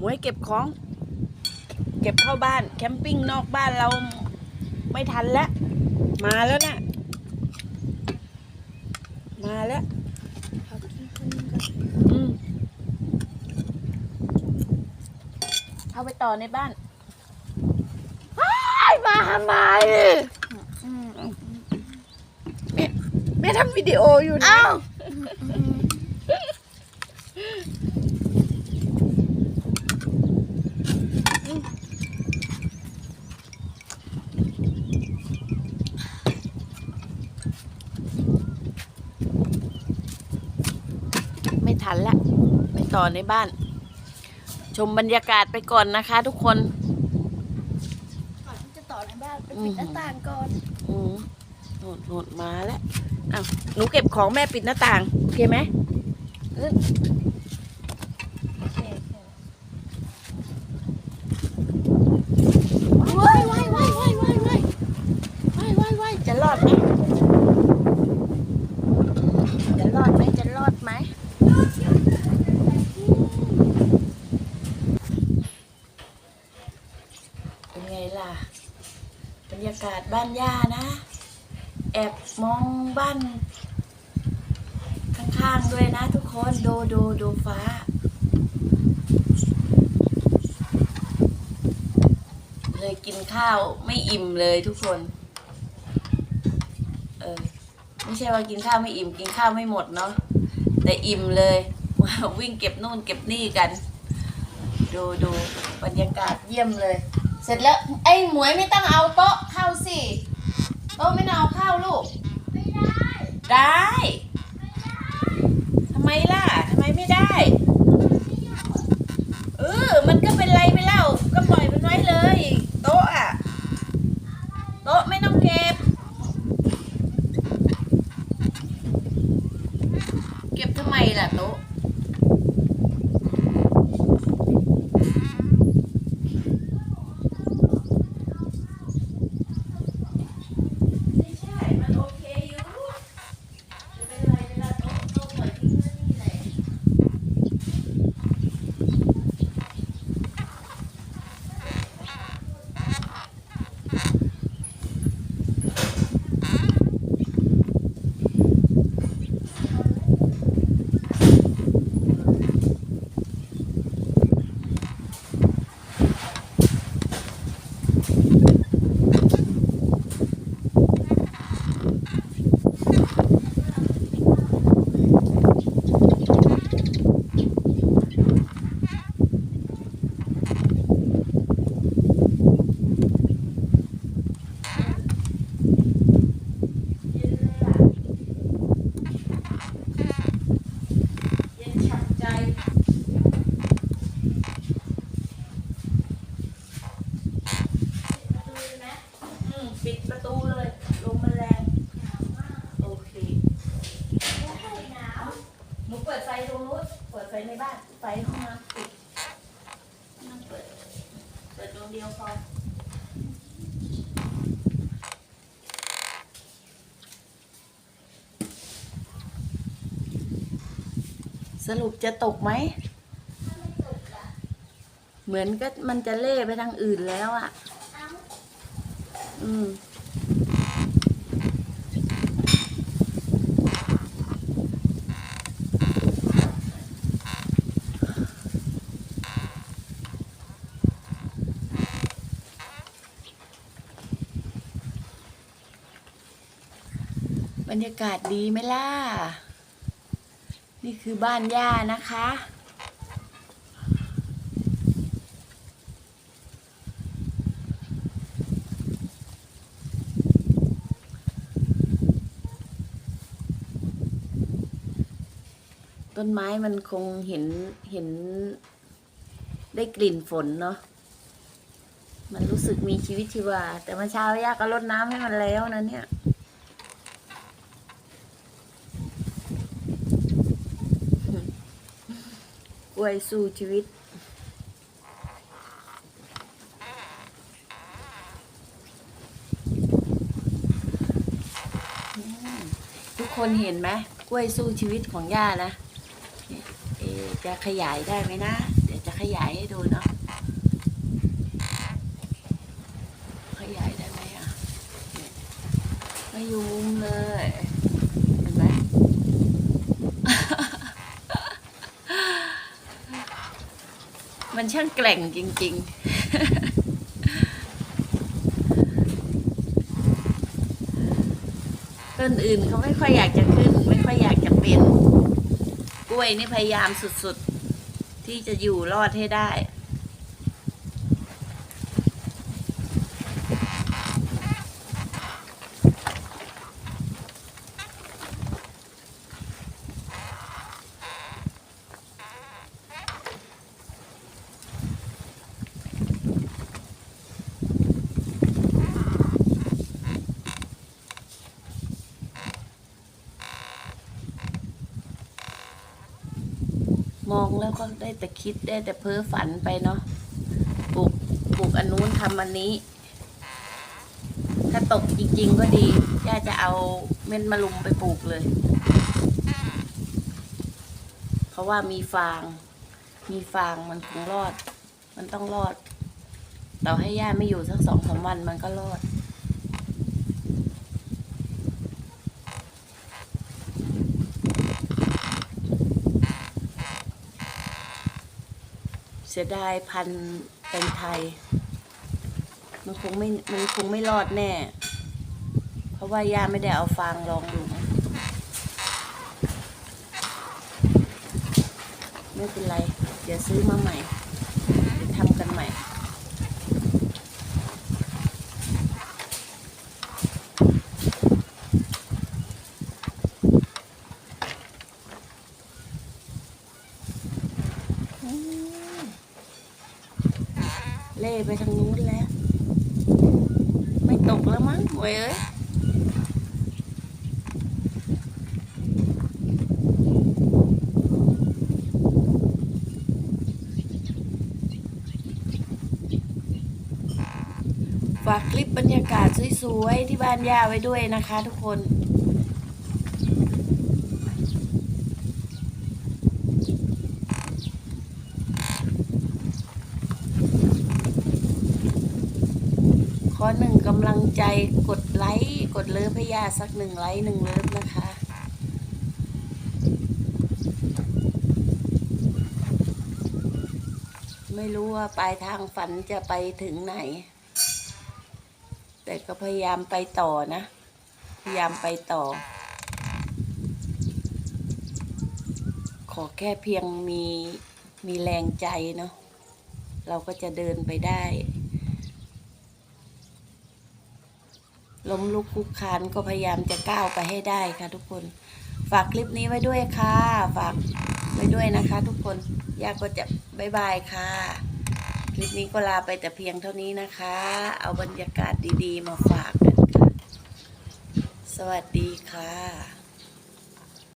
หมวยเก็บของ เก็บเข้าบ้าน แคมปิ้งนอกบ้านเราไม่ทันแล้ว มาแล้วนะมาแล้วขอกินคนหนึงก่อนอืมเอาไปต่อในบ้านไอ้มาทำไมอืมแม่ทำวิดีโออยู่นะ เอ้าไม่ทันละไป ต่อในบ้าน ชมบรรยากาศไปก่อนนะคะ ทุกคนก่อนที่จะต่อในบ้านไปปิดหน้าต่างก่อนอืมโหดโหดมาแล้วอ้าวหนูเก็บของแม่ปิดหน้าต่าง โอเคไหมขึ้น โอเคว้ายว้ายว้ายว้ายว้ายว้าย ว้ายว้ายว้ายจะรอดไหมจะรอดไหมจะรอดไหมเป็นไง ล่ะ บรรยากาศบ้านย่านะ แอบมองบ้าน ข้างๆด้วยนะทุกคนดูดูดูฟ้าเลยกินข้าวไม่อิ่มเลยทุกคน เออไม่ใช่ว่ากินข้าวไม่อิ่ม กินข้าวไม่หมดเนาะแต่อิ่มเลยวิ่งเก็บนู่นเก็บนี่กัน ดูดูบรรยากาศเยี่ยมเลย ร็จแล้วไอ้หมวยไม่ต้องเอาโต๊ะเข้าสิโต๊ะไม่ต้องเอาเข้าลูก ไม่ได้ ได้ ทำไมล่ะ ทำไมไม่ได้ เออ มันก็เป็นไรไปแล้ว ก็ปล่อยมันไว้เลย โต๊ะอะโต๊ะไม่ต้องเก็บ เก็บทำไมล่ะโต๊ะ ไม่ใช่ มันโอเคอยู่จะเป็นไรเวลาโต๊ะโต๊ะปล่อยทิ้งไว้นี่แหละ เย็นเลยล่ะ เย็นฉ่ำใจ อืมปิดประตูเลย ลมมันแรง โอเค หนูเปิดไฟตรงนู้นเปิดไฟในบ้าน ไฟห้องน้ำปิดห้องน้ำเปิด เปิดดวงเดียวพอสรุปจะตกไหม เหมือนก็มันจะเล่ไปทางอื่นแล้วอะ่ะ อืม บรรยากาศดีไหมล่ะ นี่คือบ้านย่านะคะ ต้นไม้มันคงเห็นเห็นได้กลิ่นฝนเนาะมันรู้สึกมีชีวิตชีวา แต่เมื่อเช้าย่าก็รดน้ำให้มันแล้วนะเนี่ย กล้วยสู้ชีวิต ทุกคนเห็นไหมกล้วยสู้ชีวิตของย่านะเนี่ยเอะจะขยายได้ไหมนะ เดี๋ยวจะขยายให้ดูเนาะขยายได้ไหมอะเนี่ยไม่อยุมเลย เห็นไหม มันช่างแกล่งจริง ๆต้นอื่นเขาไม่ค่อยอยากจะขึ้น ไม่ค่อยอยากจะเป็น กล้วยนี่พยายามสุดๆ ที่จะอยู่รอดให้ได้ งแล้วก็ได้แต่คิดได้แต่เพ้อฝันไปเนาะปลูกปลูกอันนู้นทำอันนี้ ถ้าตกจริง ๆ ก็ดีย่าจะเอาเม็ดมะลุมไปปลูกเลย เพราะว่ามีฟาง มีฟางมันคงรอด มันต้องรอด ต่อให้ย่าไม่อยู่สักสองสามวันมันก็รอด เสียดายพันธุ์เป็นไทย มันคงไม่มันคงไม่รอดแน่ เพราะว่าย่าไม่ได้เอาฟางรองหลุมไม่เป็นไร เดี๋ยวซื้อมาใหม่เดี๋ยวทำกันใหม่ อืมเล่ ไปทางนู้นแล้ว ไม่ตกแล้วมั้งหวยเอ้ยฝากคลิปบรรยากาศสวยๆที่บ้านย่าไว้ด้วยนะคะทุกคน ขอหนึ่งกำ ลังใจกดไลค์กดเลิฟให้ย่าสักหนึ่งไลค์หนึ่งเลิฟนะคะไม่รู้ว่าปลายทางฝันจะไปถึงไหน แต่ก็พยายามไปต่อนะ พยายามไปต่อ ขอแค่เพียงมีมีแรงใจเนาะเราก็จะเดินไปได้ ล้มลุกคลุกคานก็พยายามจะก้าวไปให้ได้ค่ะ ทุกคน ฝากคลิปนี้ไว้ด้วยค่ะ ฝากไว้ด้วยนะคะ ทุกคนย่าก็จะบายบายค่ะ คลิปนี้ก็ลาไปแต่เพียงเท่านี้นะคะ เอาบรรยากาศดีๆ มาฝากกันค่ะ สวัสดีค่ะ